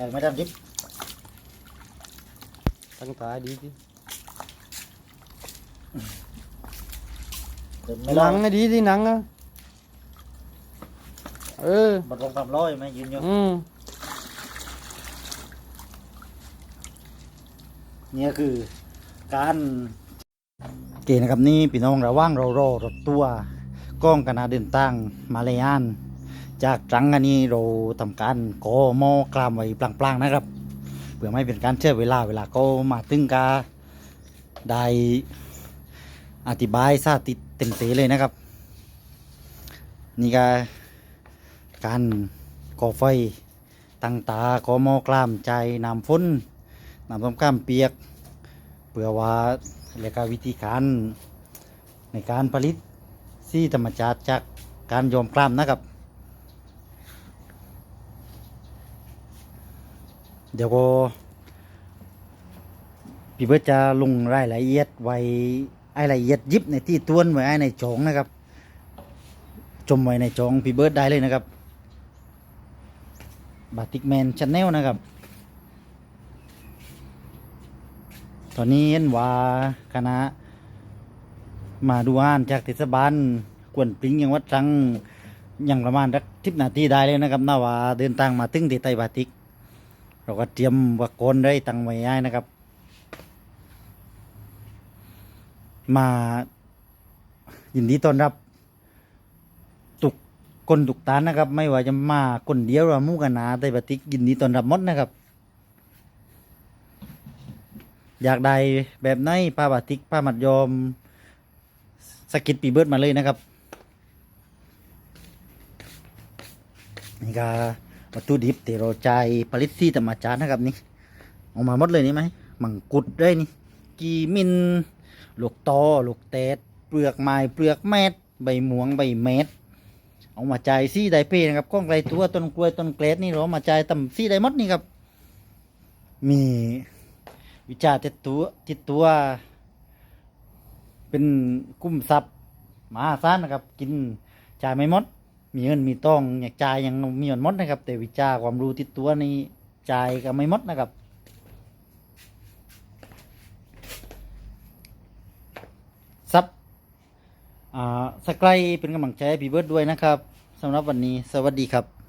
แต่ไม่ทำดิบตั้งตาดีสิเดินไม่หลนัองงให้ดีสิหนังอะเออบัดลงความร้อยไหมยืนอยู่อืมเนี่ยคือการเกณฑ์นะครับนี่พี่น้องระว่างเรารอรถตัวกล้องคณะเดินตั้งมาเลยาน จากตรังอันนี้เราทำการก่อหมอกลามไว้ปลางๆนะครับ เพื่อไม่เป็นการเชื่อเวลาเวลาก็มาตึงกาได้อธิบายสาธิเต็มเตเลยนะครับ นี่ก็การก่อไฟตั้งตาก่อหมอกลามใจน้ำฝนน้ำต้มข้ามเปียกเพื่อว่าแล้วก็วิธีการในการผลิตซี่ธรรมชาติจากการโยมกล้ามนะครับ เดี๋ยวก็พี่เบิร์ตจะลงรายละเอียดไว้ไอ้รายละเอียดยิบในที่ต้วนไว้ไอ้ในจองนะครับชมไว้ในจองพี่เบิร์ตได้เลยนะครับบาติกแมนชาแนลนะครับ ตอนนี้เห็นว่าคณะ มาดูอ่านจากเทศบาลกวนปริงยังวัดตรังยังประมาณสักทิบนาทีได้เลยนะครับน่าว่าเดินทางมาตึงที่ไตบาติก เราก็เตรียมวักกนได้ตังไว้ให้นะครับ มายินดีต้อนรับตุกคนตุกตานนะครับ ไม่ว่าจะมาคนเดียวหรือมู่กันนาไตบาติกยินดีต้อนรับมดนะครับ อยากได้แบบไหนผ้าบาติกผ้ามัดยอมสกิดปีเบิร์ดมาเลยนะครับนี่ก็ วัตถุดิบที่เราใจายผลิตที่ธรรมชาตินะครับนี่ออกมาหมดเลยนี่ไหมมังกุดได้นี่ กีมินลูกตอลูกเตดเปลือกไม้เปลือกแมดใบหมวงใบเม็ดเอามาจ่ายซี่ไดเพนะครับกล้องไรตัวต้นกล้วยต้นเกรดนี่เรามาจ่ายตำซี่ไดมดนี่ครับ มีวิชาติดตัวติดตัว เป็นกุ้มทรัพย์มหาศาลนะครับ กินจ่ายไม่หมด มีเงินมีต้องอยากจ่ายยังมีหมดนะครับ แต่วิชาความรู้ติดตัวนี่จ่ายก็ไม่มดนะครับซับอ่าสกไลเป็นกำลังใจให้พี่เบิร์ดด้วยนะครับสำหรับวันนี้สวัสดีครับ